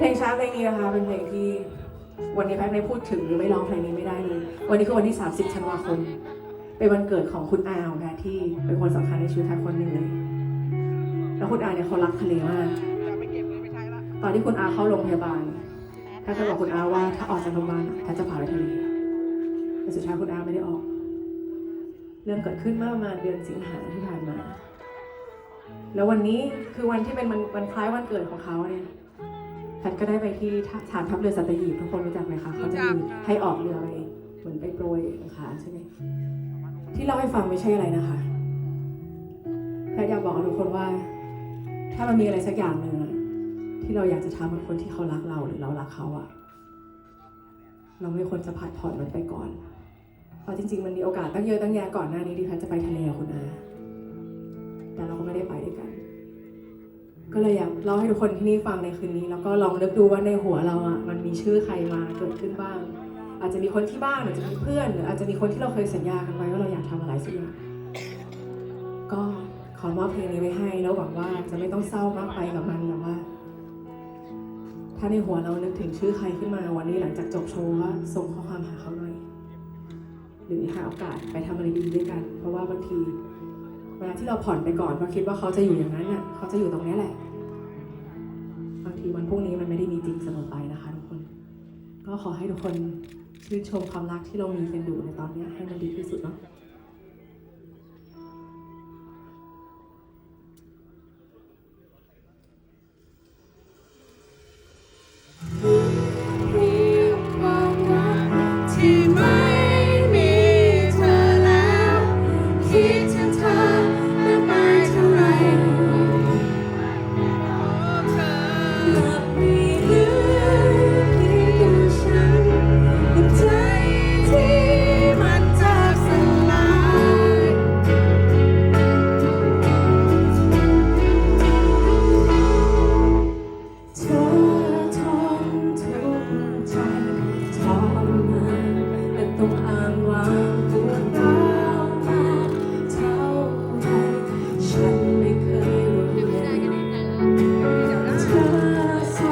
เพลงช้าเพลงนี้นะคะเป็นเพลงที่วันนี้แพทย์ไม่พูดถึงหรือไม่ร้องเพลงนี้ไม่ได้เลย วันนี้คือวันที่ 30ธันวาคม เป็นวันเกิดของคุณอาของแพทย์ที่เป็นคนสำคัญในชีวิตแพทย์คนหนึ่งเลย แล้วคุณอาเนี่ยเขารักทะเลมาก ตอนที่คุณอาเข้าโรงพยาบาลแพทย์จะบอกคุณอาว่าถ้าออกจากโรงพยาบาลแพทย์จะพาไปทะเลแต่สุดท้ายคุณอาไม่ได้ออก เรื่องเกิดขึ้นเมื่อประมาณเดือนสิงหาที่ผ่านมา แล้ววันนี้คือวันที่เป็นวันวันคล้ายวันเกิดของเขาเนี่ย แพทย์ก็ได้ไปที่ท่าฐานทัพเรือสัตหีบทุกคนรู้จักไหมคะเขาจะมีให้ออกเรือไปเหมือนไปโปรยอังคารใช่ไหมที่เล่าให้ฟังไม่ใช่อะไรนะคะแพทย์อยากบอกกับทุกคนว่า ถ้ามันมีอะไรสักอย่างหนึ่งอะที่เราอยากจะทำกับคนที่เขารักเราหรือเรารักเขาอะเราไม่ควรจะผัดผ่อนมันไปก่อนเพราะจริง ๆ มันมีโอกาสตั้งเยอะตั้งแยะก่อนหน้านี้ที่แพทย์จะไปทะเลกับคุณอา ก็เลยอยากเล่าให้ทุกคนที่นี่ฟังในคืนนี้ แล้วก็ลองนึกดูว่าในหัวเราอะมันมีชื่อใครมาเกิดขึ้นบ้าง อาจจะมีคนที่บ้านอาจจะมีเพื่อนหรืออาจจะมีคนที่เราเคยสัญญากันไว้ว่าเราอยากทำอะไรสักอย่างก็ขอมอบเพลงนี้ไว้ให้แล้วหวังว่าจะไม่ต้องเศร้ามากไปกับมันแต่ว่า ถ้าในหัวเรานึกถึงชื่อใครขึ้นมาวันนี้หลังจากจบโชว์ว่าส่งข้อความหาเขาหน่อยหรือหาโอกาสไปทำอะไรดีด้วยกัน เพราะว่าบางทีเวลาที่เราผ่อนไปก่อนเราคิดว่าเขาจะอยู่อย่างนั้นน่ะ เขาจะอยู่ตรงนี้แหละ บางทีวันพรุ่งนี้มันไม่ได้มีจริงเสมอไปนะคะทุกคน ก็ขอให้ทุกคนชื่นชมความรักที่เรามีกันอยู่ในตอนนี้ให้มันดีที่สุดเนาะ one.